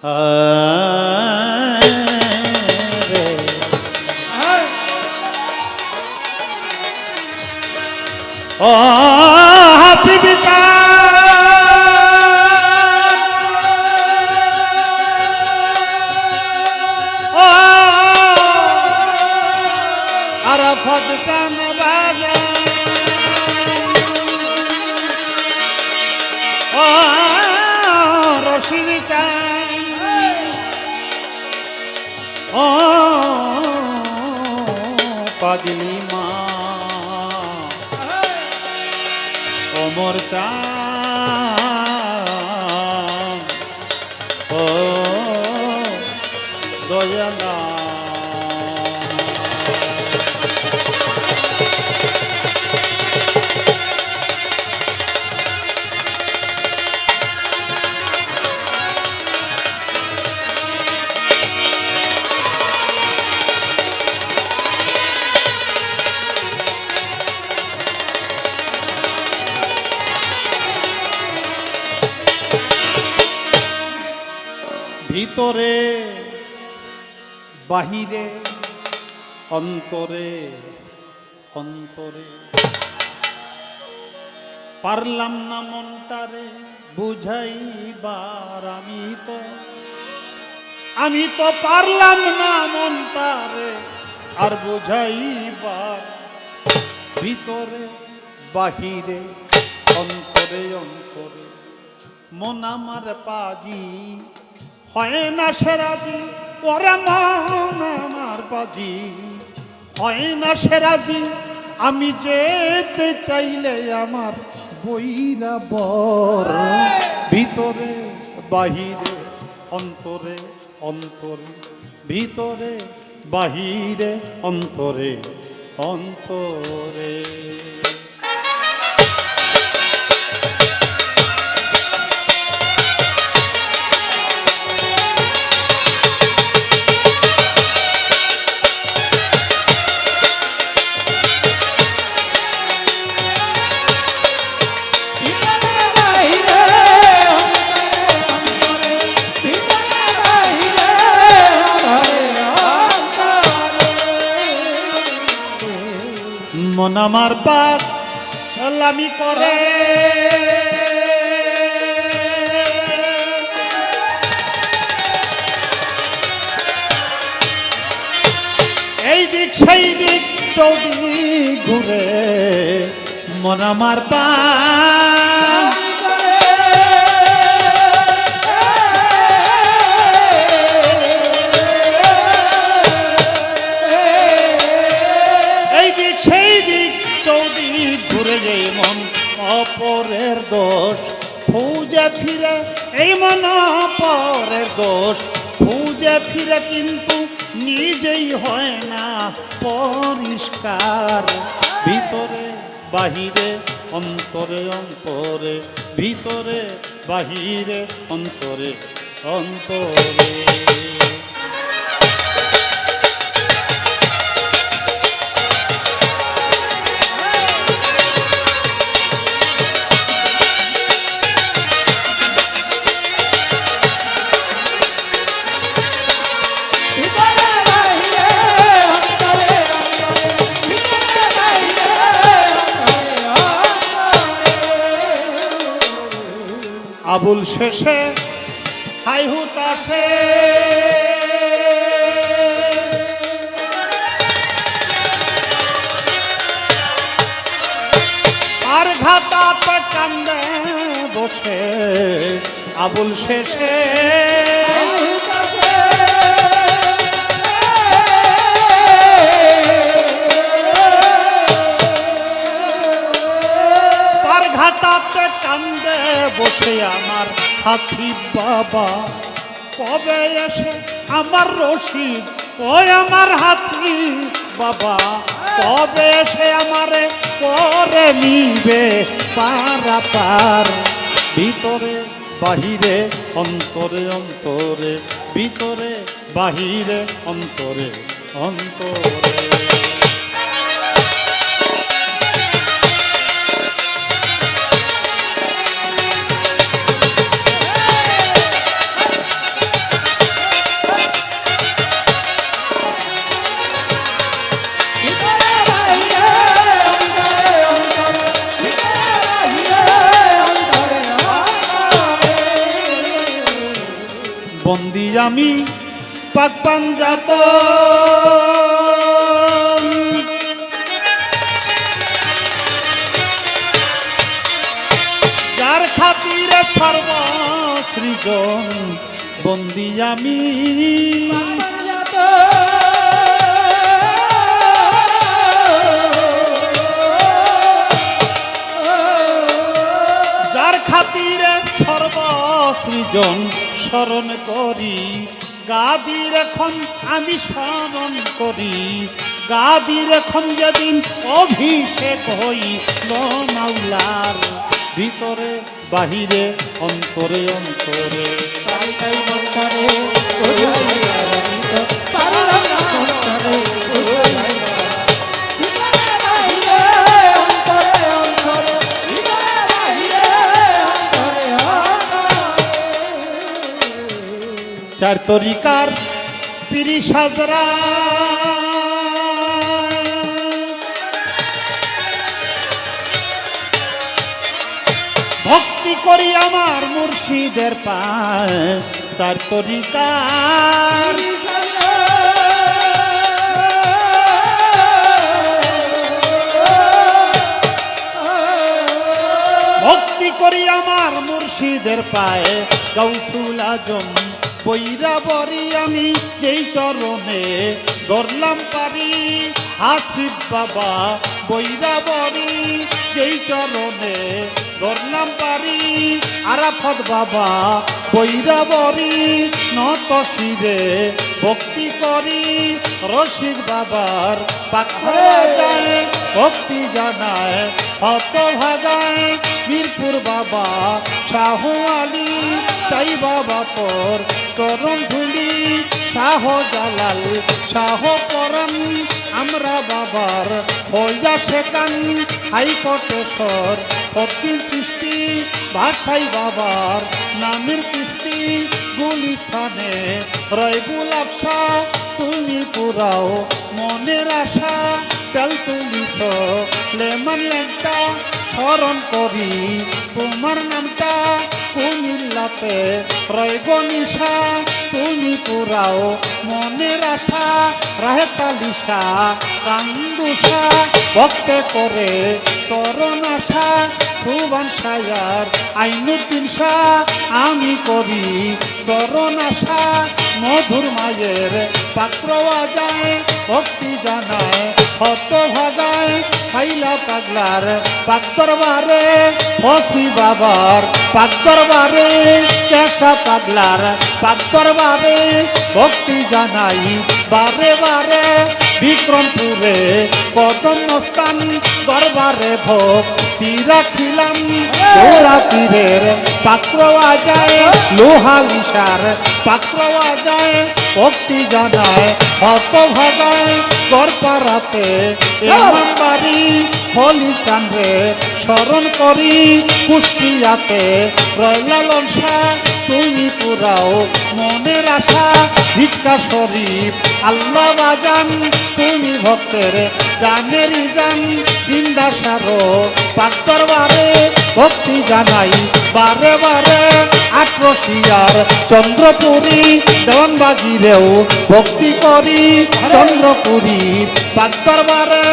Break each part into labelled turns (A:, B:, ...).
A: 呃 পাদিলি মা। অমর চান ভিতরে, বাহিরে, অন্তরে অন্তরে। পারলাম না মনটারে বুঝাইবার আমি তো। আমি তো পারলাম না মনটারে আর বুঝাইবার। ভিতরে, বাহিরে, অন্তরে অন্তরে। মন আমার পাজি হয় না সেরাজি ওরা মন আমার পাজি হয় না সেরাজি আমি যেতে চাইলে আমার বইরা বর। ভিতরে, বাহিরে, অন্তরে অন্তরে। ভিতরে, বাহিরে, অন্তরে অন্তরে। মন আমার পাক লামি করে। এই দিক সেই দিক চৌধুরী ঘুরে মন আমার পাক অপরের দোষ, খুঁজে ফিরে, এই মন পরের দোষ, খুঁজে ফিরে কিন্তু নিজেই হয় না পরিষ্কার। ভিতরে, বাহিরে, অন্তরে অন্তরে, ভিতরে, বাহিরে, অন্তরে অন্তরে। আবুল শেষে হাই হুতাশে আর ঘাতাতে কান্দে বসে আবুল শেষে। বসে আমার হাসি বাবা। কবে এসে আমার রশিদ ওই আমার হাসি বাবা। কবে এসে আমারে পরে নিবে পারা পার ভিতরে, বাহিরে, অন্তরে অন্তরে। ভিতরে, বাহিরে, অন্তরে অন্তরে। বন্দি আমি পাক পাঞ্জাত। যার খাতিরে সর্বসৃজন বন্দি আমি। সর্বসৃজন স্মরণ করি। গাদির এখন আমি স্মরণ করি। গাদির এখন যেদিন অভিষেক হই মাওলার ভিতরে, বাহিরে, অন্তরে অন্তরে। চার তরিকার তিরিশ হাজরা। ভক্তি করি আমার মুর্শিদের পায় চার তরিকার ভক্তি করি আমার মুর্শিদের পায়ে গৌসুল আজম বৈরা বরি আমি যেই চরণে ধরলাম পারি। হাসিব বাবা বৈরা বরি যেই চরণে ধরলাম পারি। আরাফত বাবা বৈরা বরি নত শিরে ভক্তি করি। রসিক বাবার পাখা যায়, ভক্তি জানায় হত ভাগায় বীরপুর বাবা, শাহ আলী চাই বাবা তোর চরণ ধুলি, শাহ জালাল, শাহ পরান আমরা বাবার হইয়া শেখান হাইকোটেশ্বর সত্যি সৃষ্টি ভাষাই বাবার নামের কিস্তি গুলিস্থানে রয়বুল আফসা তুমি পুরাও মনের আশা। চাল তুলিছ, লেমন লেনটা স্মরণ করি তোমার নামটা। কুমিল্লাতে রইব নিশা তুমি পুরাও মনের আশা। রাহে তালিশা কান্দুষা, ভক্তে করে চরণ আশা। সুবান সায়ার আইনুদ্দিন শাহ আমি করি চরণ আশা। মধুর মায়ের পাত্র যায় ভক্তি জানায়। হত ভাগায় খাইলা পাগলার পাত্তর বারে ফসি বাবার পাত্তর বারে চেষা পাগলার পাত্তর বারে ভক্তি জানাই বারে বারে। বিক্রমপুরে কদম স্থান দরবারে ভক্তি রাখিলাম। তোরা তীরের পাত্র যায় লোহা বিশার পাত্র যায় ভক্তি জানায় হত ভাগায় গড়পাড়াতে এমন বাড়ি হলি চান্দ্রে স্মরণ করি কুষ্টিয়াতে। রয়লা লঞ্চা তুমি পুরাও মনের আশা ভিক্ষা শরীফ আল্লাহ বাজান তুমি ভক্তের জানেরই জান জিন্দা সারো। পাক্তর বারে ভক্তি জানাই, বারে বারে আক্রোশিয়ার চন্দ্রপুরী দেওয়ানবাজিরেও ভক্তি করি, চন্দ্রপুরী পাক্তর বারে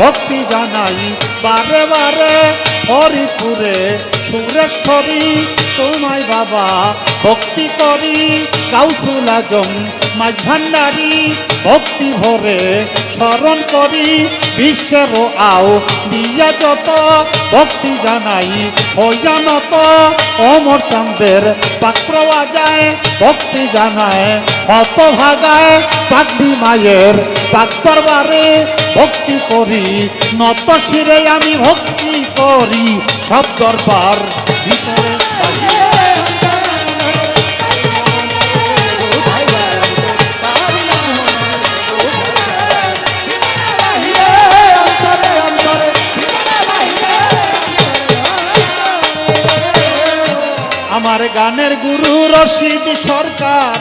A: ভক্তি জানাই, বারে বারে হরিপুরে সুরেশ্বরী, তোমায় বাবা ভক্তি করি কাউসুল আজম মাঝ ভান্ডারি ভক্তি ভরে স্মরণ করি, বিশ্বের আও দিয়া যত ভক্তি জানাই হইয়া নত অমর চান্দের পাত্র যায় ভক্তি জানায় হত ভাগায় পাগড়ি মায়ের বারে ভক্তি করি। নত শিরে আমি ভক্তি করি, সব দরবার ভিতরে। রশিদ সরকার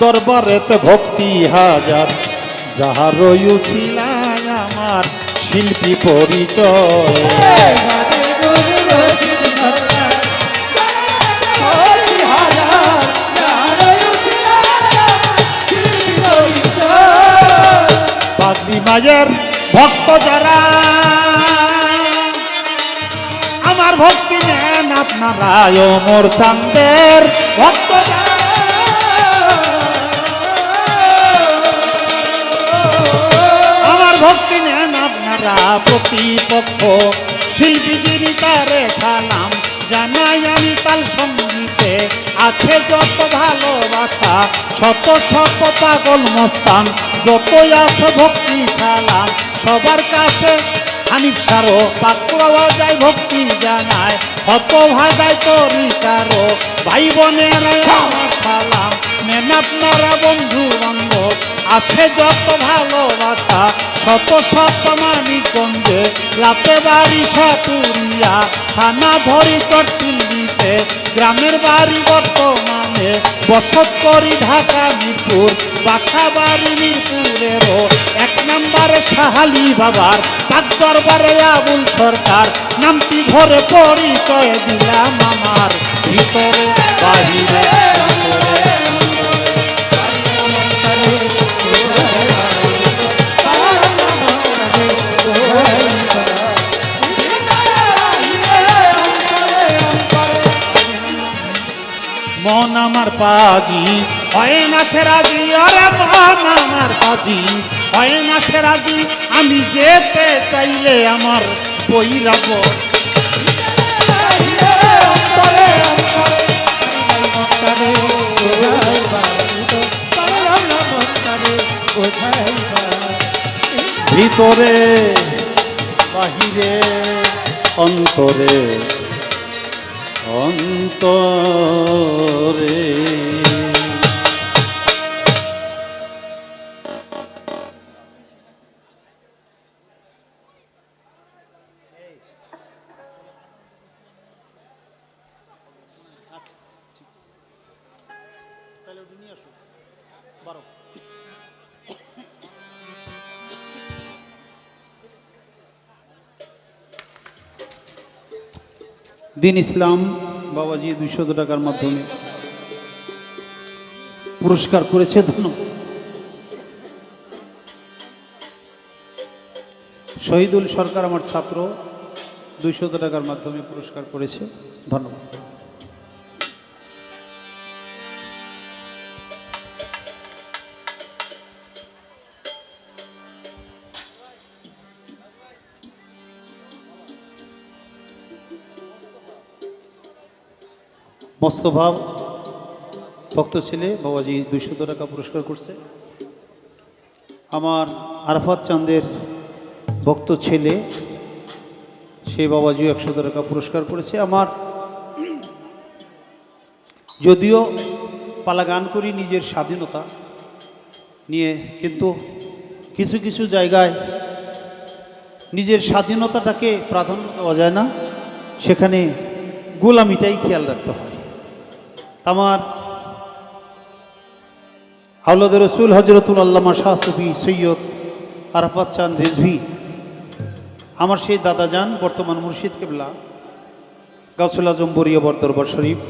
A: দরবারেতে ভক্তি হাজার। যাহার আমার শিল্পী পরিচয়। ভক্ত যারা আমার ভক্ত আপনারা মোর চান্দের ভক্তরা আমার ভক্তি নেন আপনারা প্রতিপক্ষ, শিল্পী তারে সালাম জানাই আমি তাল সঙ্গীতে। আছে যত ভালোবাসা, শত শত পাগল মস্তান, যতই আছে ভক্তি সালাম, সবার কাছে হানিফ সারো পাকুয়া যায় ভক্তি জানায়। কত ভাগায় তরি কারও ভাই বোনের সালাম নেন আপনারা বন্ধু বান্ধব, আছে যত ভালোবাসা, শত শত মানিকগঞ্জে লাতে বাড়ি সাতুরিয়া, থানা ধরি চট্টিল দিতে গ্রামের বাড়ি বর্তমানে, বসত করি ঢাকা, মিরপুর, বাসা বাড়ি মিরপুরেরও। এক নম্বরে সাহালি বাবার, তার দরবারে আবুল সরকার নামটি ধরে পরিচয় দিলাম আমার ভিতরে বাহিরে। মন আমার পাজি হয় না ফেরাজি আরে মন আমার পাজি হয় না ফেরাজি আমি যেতে চাইলে আমার বই রাখব ভিতরে বাহিরে অন্তরে অন্তরে।
B: দিন ইসলাম বাবাজি দুইশত টাকার মাধ্যমে পুরস্কার করেছে, ধন্য। শহীদুল সরকার আমার ছাত্র দুইশত টাকার মাধ্যমে পুরস্কার করেছে, ধন্যবাদ। মস্তভাব ভক্ত ছেলে, বাবাজি দুইশত টাকা পুরস্কার করছে। আমার আরাফাত চাঁদের ভক্ত ছেলে, সে বাবাজিও একশো টাকা পুরস্কার করেছে। আমার যদিও পালা গান করি নিজের স্বাধীনতা নিয়ে, কিন্তু কিছু কিছু জায়গায় নিজের স্বাধীনতাটাকে প্রাধান্য দেওয়া যায় না। সেখানে গোলামিটাই খেয়াল রাখতে হয়। আমার আউলাদ রসুল হজরতুল আল্লামা শাহ সফি সৈয়দ আরাফাত চান রেজভি, আমার সেই দাদা যান বর্তমান মুর্শিদ কেবলা গাছুল আজম বরিয়া বরদরবার শরীফ।